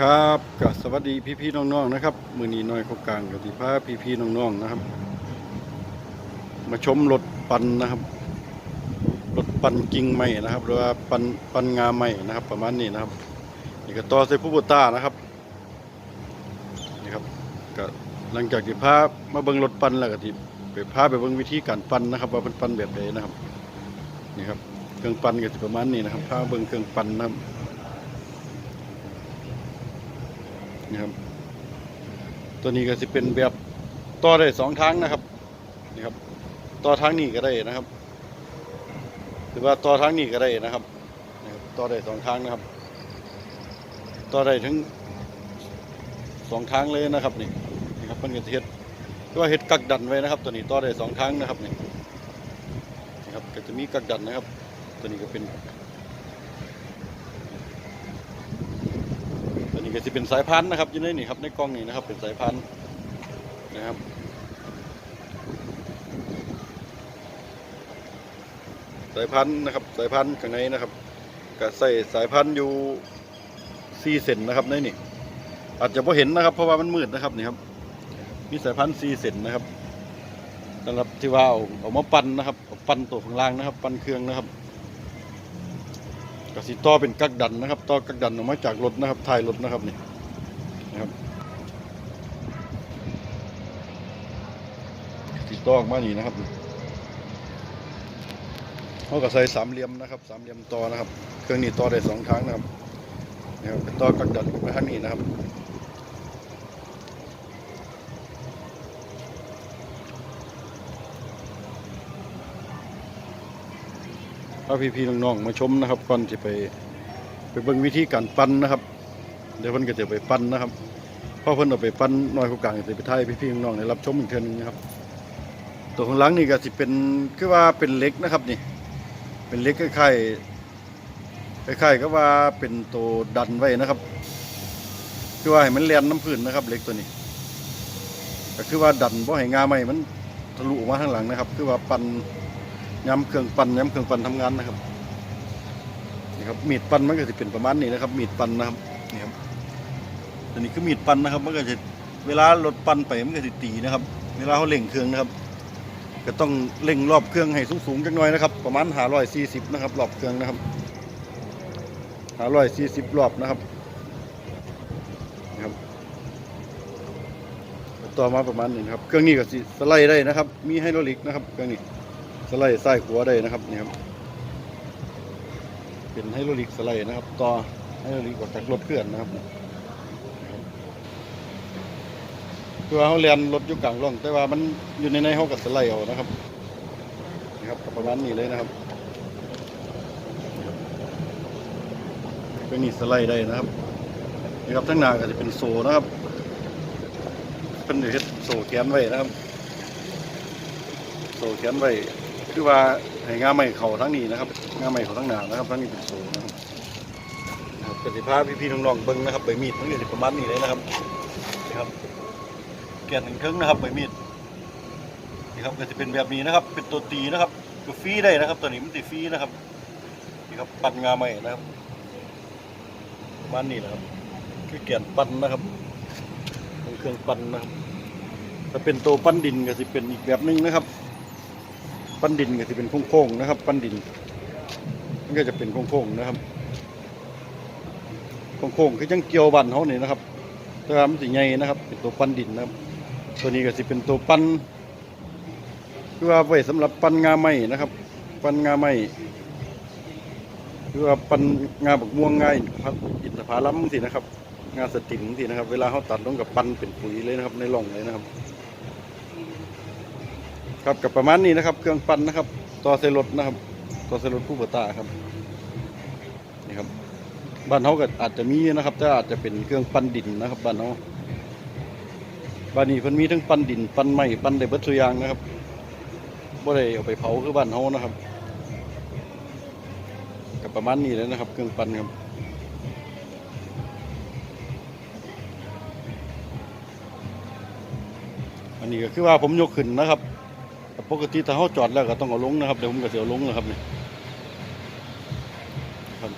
ครับก็สวัสดีพี่ๆน้องๆนะครับมือนีน้อยเขากลางกับที่พาพี่ๆน้องๆนะครับ มาชมรถปันนะครับรถปันกิ่งไม้นะครับ หรือว่าปันปันงาไม้นะครับ ประมาณนี้นะครับนี่ก็ต่อใส่ผู้บุต้านะครับนี่ครับก็หลังจากที่พามาเบิ่งรถปันแล้วก็ที่ไปพาไปเบิ่งวิธีการปันนะครับ ว่าเป็นปันแบบไหนนะครับนี่ครับเครื่องปันก็จะประมาณนี้นะครับพาเบิ่งเครื่องปันนะครับ นี่ครับ ตัวนี้ก็จะเป็นแบบต่อได้สองทางนะครับนี่ครับต่อทางนี้ก็ได้นะครับหรือว่าต่อทางนี้ก็ได้นะครับนี่ครับต่อได้สองทางนะครับ ต่อได้ถึงสองทางเลยนะครับนี่นี่ครับมันก็จะเฮ็ดก็ว่าเฮ็ดกักดันไว้นะครับ ตัวนี้ต่อได้สองทางนะครับนี่นี่ครับก็จะมีกักดันนะครับ ตัวนี้ก็เป็น ตัวนี้ ก็จะเป็นสายพันธุ์นะครับอยู่ในนี่ครับในกล้องนี่นะครับเป็นสายพันธุ์นะครับสายพันธุ์นะครับสายพันธุ์ข้างในนะครับก็ใส่สายพันธุ์อยู่สี่เซนนะครับในนี่อาจจะพอเห็นนะครับ เพราะว่ามันมืดนะครับนี่ครับมีสายพันธุ์สี่เซนนะครับสำหรับที่ว่าเอาเอามาปั่นนะครับปั่นตัวข้างล่างนะครับ ปั่นเครื่องนะครับ กสิต่อเป็นกักดันนะครับต่อกักดันออกมาจากรถนะครับท้ายรถนะครับนี่นะครับติดต่อออกมานี่นะครับเขาก็ใส่สามเหลี่ยมนะครับสามเหลี่ยมต่อนะครับ เครื่องนี้ต่อได้สองครั้งนะครับนะครับต่อกักดันไปทางนี้นะครับ ถ้าพี่ๆน้องๆมาชมนะครับก่อนจะไปไปเบิ่งวิธีการปั้นนะครับ เดี๋ยวเพิ่นก็จะไปปั้นนะครับพอเพิ่นเอาไปปั้นน้อยกว่ากลางจะไปถ่ายพี่ๆน้องๆได้รับชมอีกเทื่อนึงนะครับ ตัวข้างหลังนี่ก็สิเป็นคือว่าเป็นเล็กนะครับนี่ เป็นเล็กคล้ายๆคล้ายๆก็ว่าเป็นตัวดันไว้นะครับ คือว่าให้มันแลนน้ำพื้นนะครับ เล็กตัวนี้ ก็คือว่าดันบ่ให้งาไม้มันทะลุออกมาข้างหลังนะครับ คือว่าปั่น ย้ำเครื่องปั่นย้ำเครื่องปั่นทำงานนะครับนี่ครับมีดปั่นมันก็จะเป็นประมาณนี้นะครับ มีดปั่นนะครับนี่ครับตัวนี้คือมีดปั่นนะครับ มันก็จะเวลารถปั่นไปมันก็จะตีนะครับ เวลาเขาเร่งเครื่องนะครับ ก็ต้องเร่งรอบเครื่องให้สูงๆจังหน่อยนะครับ ประมาณ540นะครับรอบเครื่องนะครับ540รอบนะครับนะครับต่อมาประมาณนี้นครับ เครื่องนี้ก็สิสไลด์ได้นะครับ มีไฮดรอลิกนะครับ เครื่องนี้ สไลด์ซ้ายขวได้นะครับนี่ครับเป็นไฮดรลิกสไลด์นะครับ ต่อไฮดรลิกออกจากรถเคลื่อนนะครับนะครับคือว่าเขาเรียนรถอยู่กลางร่อง แต่ว่ามันอยู่ในในเขากับสไลด์เอานะครับนะครับประมาณนี้เลยนะครับเครื่องนี้สไลด์ได้นะครับนี่ครับทั้งหน้าก็จะเป็นโซนะครับเป็นเฮ็ดโซแขนไว้นะครับโซแขนไว้ คือว่าให้งาไม่เขาทั้งนี้นะครับงาไม่เขาทั้งหนานะครับทั้งนี้เป็นโซ่นะครับนะครับกสิพาพี่ๆน้องๆเบิ้งนะครับใบมีดทั้งนี้ประมาณนี้เลยนะครับนี่ครับแกนหนึ่งครึ่งนะครับใบมีดนี่ครับก็จะเป็นแบบนี้นะครับ เป็นตัวตีนะครับก็ฟีได้นะครับ ตัวนี้มันติฟรีนะครับนี่ครับปั่นงาไม่นะครับประมาณนี้นะครับ คือแกนปั่นนะครับเป็นเครื่องปั้นนะครับถ้าเป็นตัวปั้นดินก็จะเป็นอีกแบบหนึงนะครับ ปั้นดินก็จะเป็นโค้งๆนะครับ ปั้นดิน มันก็จะเป็นโค้งๆนะครับโค้งๆคือจังเกี่ยวบันเขาเนี่ยนะครับต่ว่ามันสิใหญ่นะครับ เป็นตัวปั้นดินนะครับ ตัวนี้ก็จะเป็นตัวปั้นคือว่าไว้สำหรับปั้นงาไม้นะครับ ปั้นงาไม้คือว่าปั้นงาบักม่วงง่าอินทผอินทผลัมสินะครับ งาสติมทีนะครับ เวลาเขาตัดลงกับปั้นเป็นปุ๋ยเลยนะครับ ในร่องเลยนะครับ ครับกับประมาณนี้นะครับ เครื่องปั้นนะครับ ต่อใส่รถนะครับ ต่อใส่รถผู้ประตาครับนี่ครับบ้านเขาก็อาจจะมีนะครับ แต่อาจจะเป็นเครื่องปั้นดินนะครับบ้านเขาบ้านนี้เพิ่นมีทั้งปั้นดินปั้นไม้ปั้นได้เบิดทุกอย่างนะครับบ่ได้เอาไปเผาคือบ้านเขานะครับกับประมาณนี้เลยนะครับ เครื่องปั้นครับอันนี้ก็คือว่าผมยกขึ้นนะครับ ปกติถ้าเขาจอดแล้วก็ต้องเอาลงนะครับเดี๋ยวผมก็จะเอาลงนะครับนี่ครับ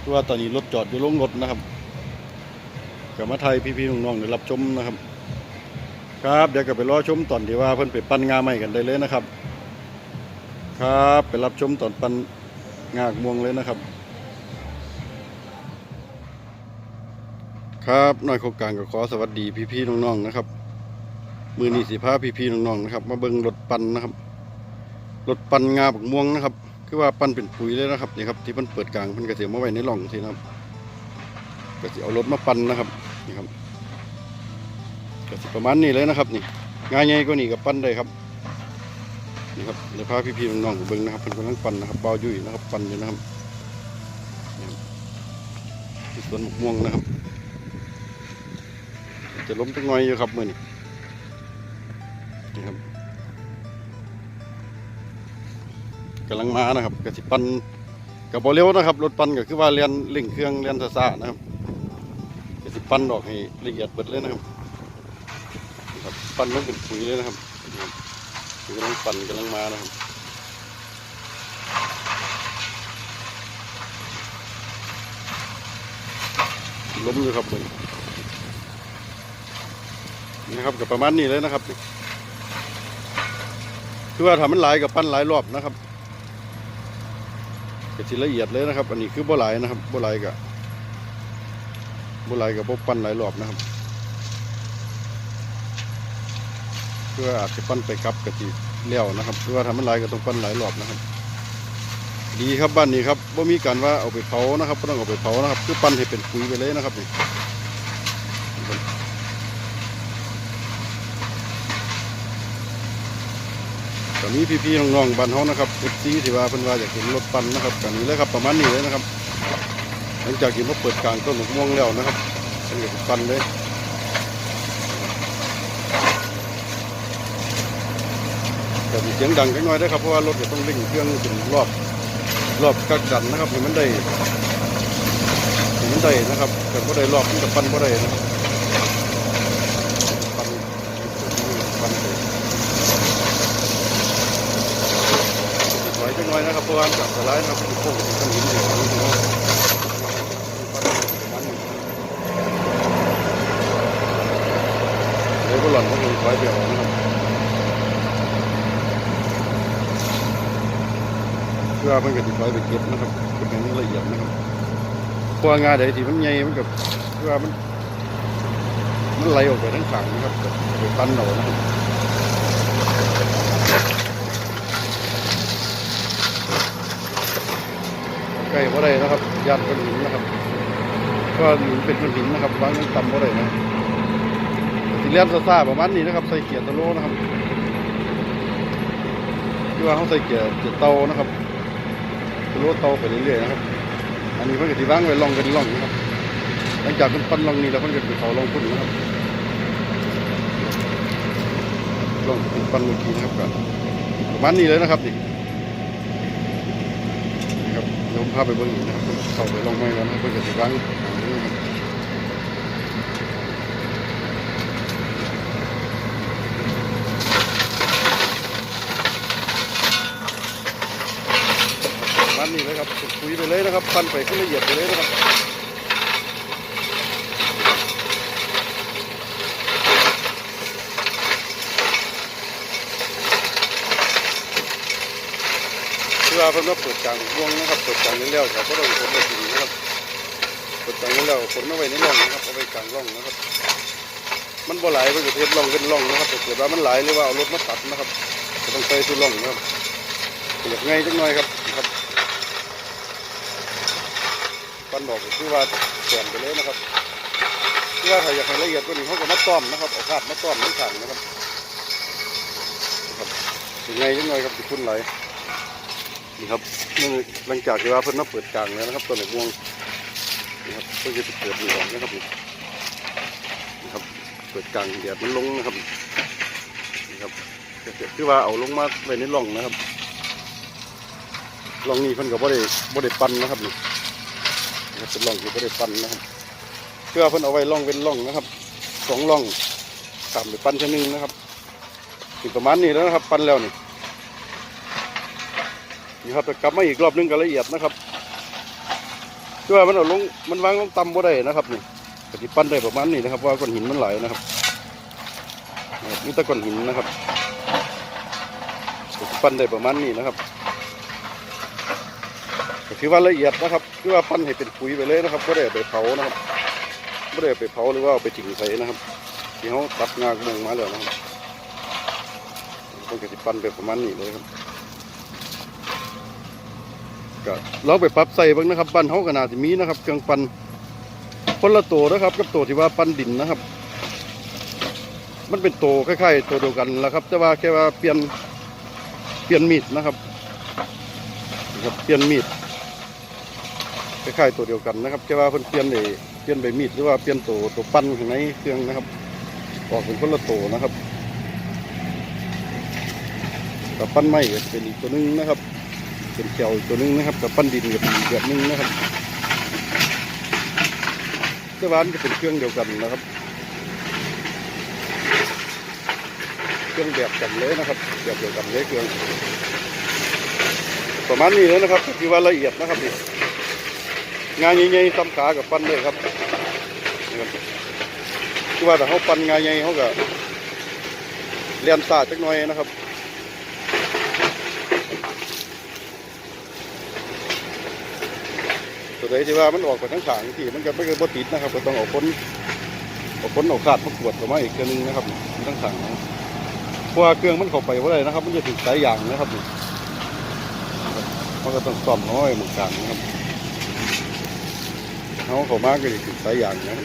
คือว่าตอนนี้รถจอดอยู่ลงรถนะครับกับมาไทยพี่ๆน้องๆได้รับชมนะครับ ครับเดี๋ยวก็ไปรอชมตอนที่ว่าเพิ่นไปปั้นงาใหม่กันได้เลยนะครับ ครับไปรับชมตอนปั้นงากม่วงเลยนะครับ ครับน้อยโครงการก็ขอสวัสดีพี่ๆน้องๆนะครับ มือนีสีผ้าพี่ๆน้องๆนะครับ มาเบิ่งรถปั่นนะครับรถปั่นงาบักม่วงนะครับ คือว่าปั่นเป็นปุ๋ยเลยนะครับนี่ครับที่มันเปิดกลางมันก็เสียมาไว้ในร่องทีนะครับก็จะเอารถมาปั่นนะครับนี่ครับก็สิประมาณนี้เลยนะครับ นี่งานใหญ่ก็นี่กับปั่นได้ครับนี่ครับเดี๋ยวพาพี่ๆน้องๆเบิ่งนะครับเพิ่นกำลังปั่นนะครับเบายุ่ยนะครับปั่นอยู่นะครับนี่ครับที่สวนมะม่วงนะครับ จะล้มจังน่อยอยู่ครับมือนี่ นี่ครับกำลังมานะครับกระสิปันกับบอเร็วนะครับรถปันก็คือว่าเรียนเร่งเครื่องเรียนซ่านะครับกระสิปันออกให้ละเอียดเบิดเลยนะครับครับปันลงเป็นปุ๋ยเลยนะครับกับกำลังปันกำลังมานะครับล้มอยู่ครับมือนี้นี่นะครับกับประมาณนี้เลยนะครับ คือว่าทำมันหลายกับปั้นหลายรอบนะครับก็สิละเอียดเลยนะครับ อันนี้คือบ่หลายนะครับบ่หลายกับบ่หลายกับบ่ปั้นหลายรอบนะครับเพื่ออาจจะปั้นไปกลับกะทิเลี้ยวนะครับคือว่าทำมันหลายก็ต้องปั้นหลายรอบนะครับ ดีครับบ้านนี้ครับว่ามีการว่าเอาไปเผานะครับบ่ต้องเอาไปเผานะครับ คือปั้นให้เป็นปุ๋ยไปเลยนะครับนี่ ตอนนี้พี่ๆน้องๆบ้านเฮานะครับเอฟซีที่ว่าเพิ่นว่าอยากเห็นรถปั่นนะครับกันนี้เลยครับประมาณนี้เลยนะครับ หลังจากที่มาเปิดกลางต้นมะม่วงแล้วนะครับเพิ่นก็ปั่นเลยแต่มีเสียงดังจังน้อยได้ครับเพราะว่ารถจะต้องเร่งเครื่องถึงรอบรอบกักกันนะครับให้มันได้ให้มันได้นะครับแต่บ่ได้รอบมันก็ปั่นบ่ได้นะครับปั่นปั่นไป ไว้จัง น้อยนะครับเพราะว่าจับสไลด์นะครับเป็นโค้งเป็นหินอยู่ครับเดี๋ยวก็หล่อนก็คงถอยไปออกนะครับเพื่อมันก็จะถอยไปเก็บนะครับเก็บให้มันละเอียดนะครับพราะว่างาใดที่มันใหญ่มันกับเพื่อมันมันไหลออกไปทั้งฝั่งนะครับก็ไปปั้นเอนะครับ กล้บ่ได้นะครับยานก้อนหินนะครับก็หินเป็นก้อนหินนะครับบางยังต่ำบ่ได้นะสิเลียนซ่าประมาณนี้นะครับใส่เกียร์ตะโลนะครับที่ว่าเขาใส่เกียร์เกียร์เตานะครับตะโลเตาไปเรื่อยๆนะครับ อันนี้เพิ่นก็สิวางไว้ล่องเป็นล่องนะครับหลังจากเพิ่นปั้นล่องนี้แล้วเพิ่นก็สิเขาล่องพุ่นนะครับล่องที่ปั้นเมื่อกี้นะครับก็ประมาณนี้เลยนะครับนี่ ภาพไปเบิ่งอีกนะครับเข้าไปลงไม่แล้วนะเพื่อจะสิวางหางนี้นะครับมันนี่เลยครับคุยไปเลยนะครับปั้นไปขึ้นละเอียดไปเลยนะครับ เพื่อเพิ่นมาเปิดกลางวงนะครับเปิดกลางนี้แล้วครับก็ต้องคนไปถึงนะครับเปิดกลางนี้แล้วคนเอาไว้ในร่องนะครับเอาไว้กลางร่องนะครับ มันบ่ไหลายเพิ่นก็เทศร่องเป็นร่องนะครับแต่เกิดว่ามันไหลหรือว่าเอารถมาตัดนะครับก็ต้องใส่สู่ร่องนะครับอยากง่ายจังหน่อยครับครับปันบอกก็คือว่าแขวนไปเลยนะครับคือว่าถ้าอยากให้ละเอียดกว่านี้เขาก็มาต้อมนะครับเอาคาดมาต้อมในถังนะครับครับยังไงยังไงครับที่คุณไหล นี่ครับนี่หลังจากที่ว่าเพิ่นมาเปิดกลางแล้วนะครับตัวเหล็กวงนี่ครับเพิ่งจะเปิดดูออกนะครับนี่นี่ครับเปิดกลางเดียดมันลงนะครับนี่ครับก็คือว่าเอาลงมาไว้ในร่องนะครับร่องนี้เพิ่นก็บ่ได้บ่ได้ปั้นนะครับนี่นะครับเป็นร่องที่ไม่ได้ปั้นนะครับเพื่อเพิ่นเอาไว้ร่องเป็นร่องนะครับสองร่องตามไปปั้นเท่านึงนะครับถึงประมาณนี้แล้วนะครับ ปั้นแล้วนี่ นี่ครับจะกลับมาอีกรอบนึงก็ละเอียดนะครับเพื่อมันเอาลงมันวางลงต่ำบ่ได้นะครับนี่ปฏิปั้นได้ประมาณนี้นะครับ ว่าก้อนหินมันไหลนะครับนี่ตะก้อนหินนะครับปฏิปั้นได้ประมาณนี้นะครับถือว่าละเอียดนะครับคือว่าปั้นให้เป็นปุ๋ยไปเลยนะครับไม่ได้ไปเผานะครับไม่ได้ไปเผาหรือว่าเอาไปจิ้งใส่นะครับ ที่เขาตัดงากมงมาแล้วนะครับต้องกระติปั้นไปประมาณนี้เลยครับ ก็ลองไปปรับใส่บ้างนะครับปั้นเขาขนาดที่มีนะครับเครื่องปั้นคนละตัวนะครับ กับตัวที่ว่าปั้นดินนะครับ มันเป็นตัวคล้ายๆตัวเดียวกันแล้วครับ แต่ว่าแค่ว่าเปลี่ยนเปลี่ยนมีดนะครับครับเปลี่ยนมีดคล้ายๆตัวเดียวกันนะครับแค่ว่าเพิ่นเปลี่ยนเลยเปลี่ยนใบมีดหรือว่าเปลี่ยนตัวตัวปั้นข้างในเครื่องนะครับออกเป็นคนละตัวนะครับกับปั้นไม้เป็นอีกตัวหนึงนะครับ เป็นเขียวตัวนึงนะครับกับปั้นดินกับแบบนึงนะครับเจ้าบ้านก็เป็นเครื่องเดียวกันนะครับ เครื่องแบบกันเลยนะครับแบบเดียวกันเลยเครื่องประมาณนี้เลยนะครับคือว่าละเอียดนะครับนี่งานใหญ่ๆซ้ำขากับปั้นเลยครับนี่ครับคือว่าแต่เขาปั้นงานใหญ่เขาก็เรียนศาสตร์จักหน่อยนะครับ ตัวใดที่ว่ามันออกไปทั้งขางที่มันก็ไม่เคยบ่ติดนะครับก็ต้องเอาคนเอาคนเอาขาดมากวดเข้ามาอีกเครื่องหนึงนะครับทั้งขางเพราะว่าเครื่องมันเข้าไปว่าไรนะครับ มันจะถึงสายยางนะครับนี่มันก็ต้องซ่อมน้อยหมดกลางนะครับเขาเข้ามาก็จะถึงสายยางนะ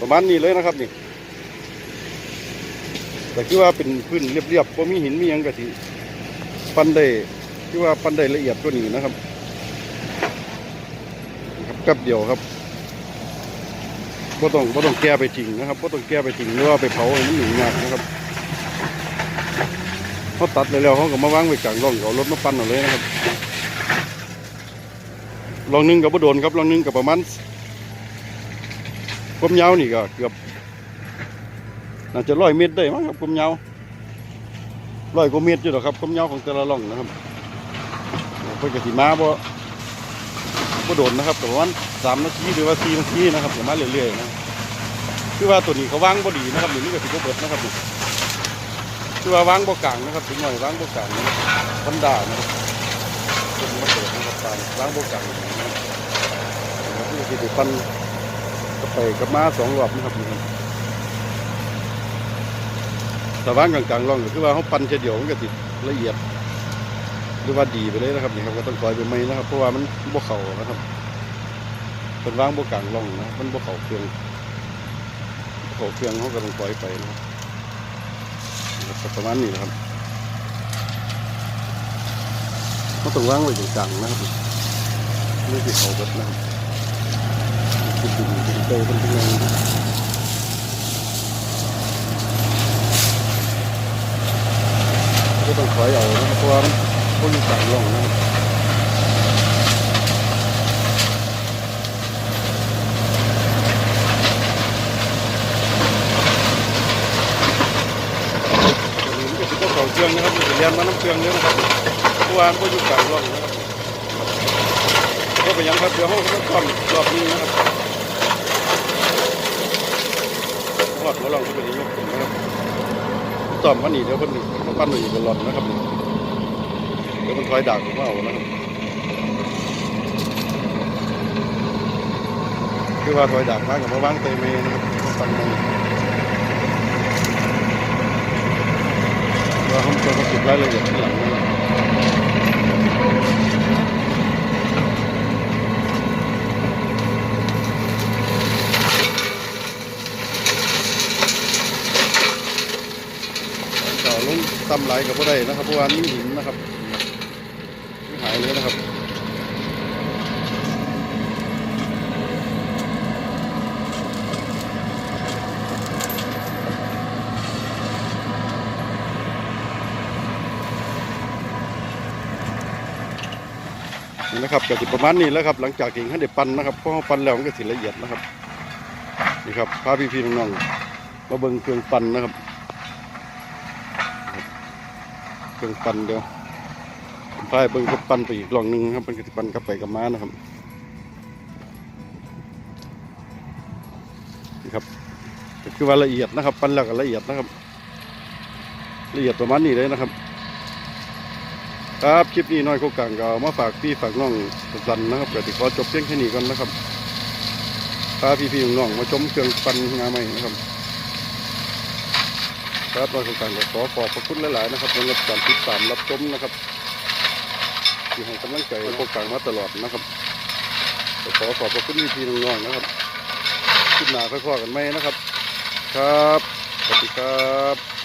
ประมาณนี้เลยนะครับนี่แต่คิดว่าเป็นพื้นเรียบๆเพอมีหินมีหยังก็สิปันได้ ที่ว่าปั้นได้ละเอียดกว่านี้นะครับครับแป๊บเดียวครับก็ต้องก็ต้องแก้ไปจริงนะครับก็ต้องแก้ไปจริงหรือว่าไปเผาให้มันหนีงากนะครับเขาตัดเลยแล้วเขาก็มาวางไว้กลางร่องเขารถมาปั้นเอาเลยนะครับลองหนึงกับบ่โดนครับลองหนึงกับประมาณความยาวนี่ก็เกือบน่าจะร้อยเมตรได้มั้งครับความยาวร้อยกว่าเมตรอยู่หรอครับความยาวของแต่ละร่องนะครับ เพิ่นก็สิมาบ่บ่โดนนะครับประมาณสามนาทีหรือว่าสี่นาทีนะครับสิมาเรื่อยๆนะคือว่าตัวนี้เขาวางบ่ดีนะครับนี่ก็สิบ่เบิดนะครับคือว่าวางบ่กลางนะครับถึงหน่อยวางบ่กลางนะครับธรรมดานะครับตัวนี้มันเปิดนะครับตามวางบ่กลางนะครับนี่คือสิปั้นก็ไปกับมาสองรอบนะครับนี่แต่วางกลางๆร่องก็คือว่าเขาปันเฉยเดียวมันก็สิละเอียด รือว่าดีไปเลยนะครับนี่ครับก็ต้องปล่อยไปไหมนะครับ เพราะว่ามันบ่เข่านะครับเป็นว่างบ่กลางร่องนะมันบ่เข่าเครื่องเข่าเครื่องเขาก็ต้องปล่อยไปนะครับนะครับประมาณนี้นะครับเขาต้องว่างไว้ตรงกลางนะครับไม่ติดเขาเบิดนะครับติดดินติดเตยเป็นเป็นแรงก็ต้องถอยเอานะเพราะว่า มันพวกอยู่กลงนะเครื่องนะครับเรียนมาน้ำเครื่องเยอะนะครับเพราะว่านก็อยู่กลางร่องนะครับก็ไปยังครับเดี๋ยวห้องก็ต้องรอบนี้นะครับหอดหัวร่องก็เป็นยกขึ้นนะครับต่อมมันนี่เดี๋ยวคนนี้มันปั้นหนึ่งเป็นหลอดนะครับ นี่เดี๋ยวมันคอยดักผมเอานะครับคือว่าคอยดักมากกับมาวางเตยเมนะครับฟังมันว่าผมจะมาเก็บรายละเอียดข้างหลังนะครับต่อลงตำไหลกับพวกได้นะครับเพราะว่านี่หินนะครับ หายเลยนะครับ นี่นะครับก็สิประมาณนี้แล้วครับ หลังจากที่ให้ได้ปั้นนะครับเพราะปั้นแล้วมันก็สิละเอียดนะครับนี่ครับพาพี่ๆน้องๆมาเบิ่งเครื่องปั้นนะครับ เครื่องปั้นเดียวพายเบิ่งก็ปั่นไปอีกรองหนึ่งครับมันก็สิปั่นกับไปกับมานะครับนี่ครับคือว่าละเอียดนะครับ ปั้นแล้วก็ละเอียดนะครับ ละเอียดประมาณนี้เลยนะครับ ครับคลิปนี้น้อยโคกลางก็เอามาฝากพี่ฝากน้องสันนะครับก็ติขอจบเพียงแค่นี้ก่อนนะครับพาพี่ๆน้องๆมาชมเครื่องปันงานใหม่นะครับครับน้อยโคกลางก็ขอขอบพระคุณหลายๆนะครับสำหรับการติดตามรับชมนะครับที่ให้กำลังใจโคกลางมาตลอดนะครับขอขอบพระคุณพี่ๆน้องๆนะครับคลิปหนาค่อยๆกันไหมนะครับ ครับสวัสดีครับ